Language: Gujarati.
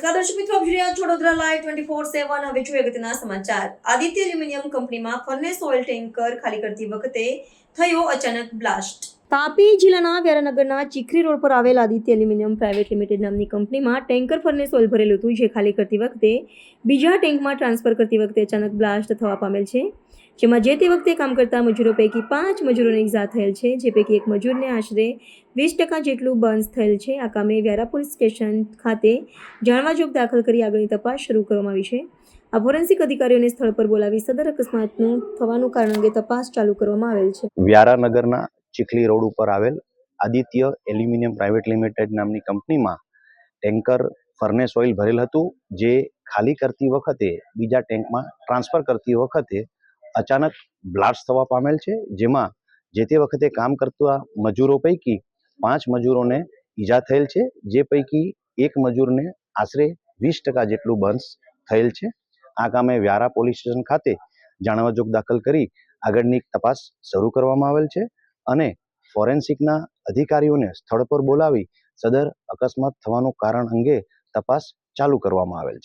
નમસ્કાર દર્શક મિત્રો, આપ રહ્યા છો Vadodara live twenty four seven હવે જોઈએ અગત્યના સમાચાર. આદિત્ય એલ્યુમિનિયમ કંપનીમાં ફર્નેસ ઓઇલ ટેન્કર ખાલી કરતી વખતે થયો અચાનક બ્લાસ્ટ તાપી જિલ્લાના વ્યારાનગરના ચીખરી રોડ પર આવેલ આદિત્ય એલ્યુમિનિયમ પ્રાઇવેટ લિમિટેડ નામની કંપનીમાં ટેન્કર ફરને ઓઇલ ભરેલું હતું, જે ખાલી કરતી વખતે બીજા ટેન્કમાં ટ્રાન્સફર કરતી વખતે અચાનક બ્લાસ્ટ થવા પામેલ છે, જેમાં જે તે વખતે કામ કરતા મજૂરો પૈકી પાંચ મજૂરોને ઇજા થયેલ છે, જે પૈકી એક મજૂરને આશરે વીસ ટકા જેટલું બર્ન્સ થયેલ છે. આ કામે વ્યારા પોલીસ સ્ટેશન ખાતે જાણવાજોગ દાખલ કરી આગળની તપાસ શરૂ કરવામાં આવી છે. આ ફોરેન્સિક અધિકારીઓને સ્થળ પર બોલાવી સદર અકસ્માતનું થવાનું કારણ અંગે તપાસ ચાલુ કરવામાં આવેલ છે. વ્યારાનગરના ચીખલી રોડ ઉપર આવેલ આદિત્ય એલ્યુમિનિયમ પ્રાઇવેટ લિમિટેડ નામની કંપનીમાં ટેન્કર, ફર્નેસ ઓઇલ ભરેલ હતું, જે ખાલી કરતી વખતે બીજા ટેન્કમાં ટ્રાન્સફર કરતી વખતે અચાનક બ્લાસ્ટ થવા પામેલ છે, જેમાં જે તે વખતે કામ કરતા મજૂરો પૈકી પાંચ મજૂરોને ઈજા થયેલ છે, જે પૈકી એક મજૂરને આશરે વીસ ટકા જેટલું બંસ થયેલ છે. આ કામે વ્યારા પોલીસ સ્ટેશન ખાતે જાણવાજોગ દાખલ કરી આગળની તપાસ શરૂ કરવામાં આવેલ છે. અને ફોરેન્સિકના અધિકારીઓને સ્થળ પર બોલાવી સદર અકસ્માત થવાનું કારણ અંગે તપાસ ચાલુ કરવામાં આવેલ છે.